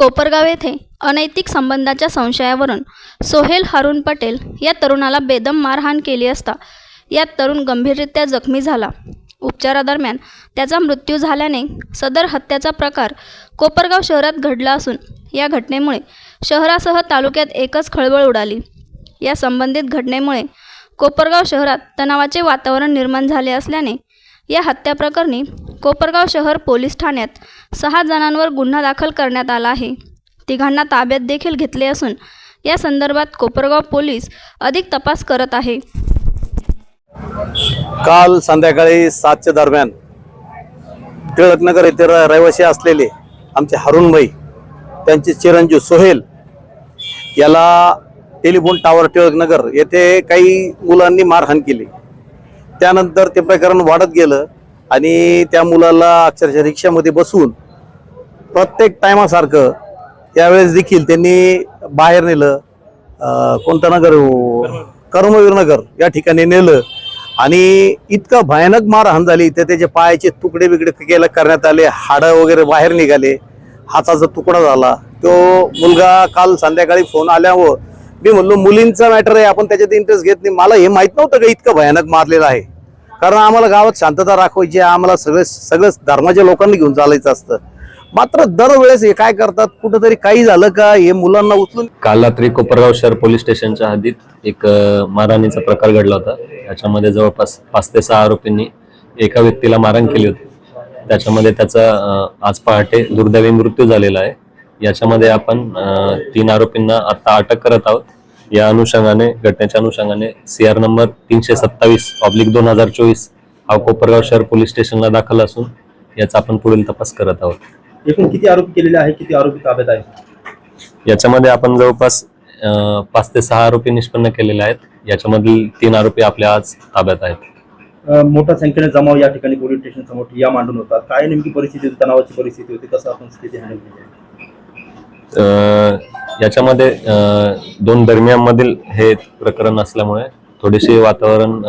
कोपरगाव येथे अनैतिक संबंधाच्या संशयावरून सोहेल हारून पटेल या तरुणाला बेदम मारहाण केली असता यात तरुण गंभीररित्या जखमी झाला. उपचारादरम्यान त्याचा मृत्यू झाल्याने सदर हत्याचा प्रकार कोपरगाव शहरात घडला असून या घटनेमुळे शहरासह तालुक्यात एकच खळबळ उडाली. या संबंधित घटनेमुळे कोपरगाव शहरात तणावाचे वातावरण निर्माण झाले असल्याने या हत्याप्रकरणी कोपरगाव शहर पोलीस ठाण्यात सहा जणांवर गुन्हा दाखल करण्यात आला आहे. तिघांना ताब्यात देखील घेतले असून या संदर्भात कोपरगाव पोलीस अधिक तपास करत आहे. काल संध्याकाळी सातच्या दरम्यान टिळकनगर येथे र- रहिवासी असलेले आमचे हरुणभाई त्यांचे चिरंजीव सोहेल याला टेलिफोन टावर टिळकनगर येथे काही मुलांनी मारहाण केली. त्यानंतर ते प्रकरण वाढत गेलं आणि त्या मुलाला अक्षरशः रिक्षामध्ये बसून प्रत्येक टायमासारखं त्यावेळेस देखील त्यांनी बाहेर नेलं कोणता कोणतं नगर हो? कर्मवीरनगर या ठिकाणी नेलं. आणि इतकं भयानक मारहाण झाली. तर त्याचे पायाचे तुकडे बिकडे केलं करण्यात आले. हाडं वगैरे बाहेर निघाले. हाताचा तुकडा झाला. तो मुलगा काल संध्याकाळी फोन आल्यावर मी म्हणलो मुलींचा मॅटर आहे आपण त्याच्यात इंटरेस्ट घेत नाही. मला हे माहीत नव्हतं का इतकं भयानक मारलेलं आहे? कारण आम्हाला गावात शांतता राखवायची आहे, आम्हाला सगळे सगळंच धर्माच्या लोकांनी घेऊन चालायचं असतं. मात्र दरवेळेस हे काय करतात कुठंतरी काही झालं का हे मुलांना उचलून काल रात्री कोपरगाव शहर पोलीस स्टेशनच्या हद्दीत एक मारहाणीचा प्रकार घडला होता. याच्यामध्ये जवळपास पाच ते सहा आरोपींनी एका व्यक्तीला मारहाण केली होती. त्याच्यामध्ये त्याचा आज पहाटे दुर्दैवी मृत्यू झालेला आहे. याच्यामध्ये आपण तीन आरोपींना आता अटक करत आहोत. या अनुषंगाने घटनेच्या अनुषंगाने सी आर नंबर तीनशे सत्तावीस ऑब्लिक दोन हजार चोवीस हा कोपरगाव शहर पोलीस स्टेशनला दाखल असून याचा आपण पुढील तपास करत आहोत. एकूण किती आरोपी केलेले आहे किती आरोपी ताब्यात आहेत? याच्यामध्ये आपण जवळपास पाच ते सहा आरोपी निष्पन्न केलेले आहेत. याच्यामधील तीन आरोपी आपल्या आज ताब्यात आहेत. मोठ्या संख्येने जमाव या ठिकाणी पोलीस स्टेशन समोर ठिय्या मांडून होता काय नेमकी परिस्थिती होती तणावाची परिस्थिती होती कसं आपण स्थिती हँडल केली याच्यामध्ये दोन दरम्यानमधील हे प्रकरण असल्यामुळे थोडेसे वातावरण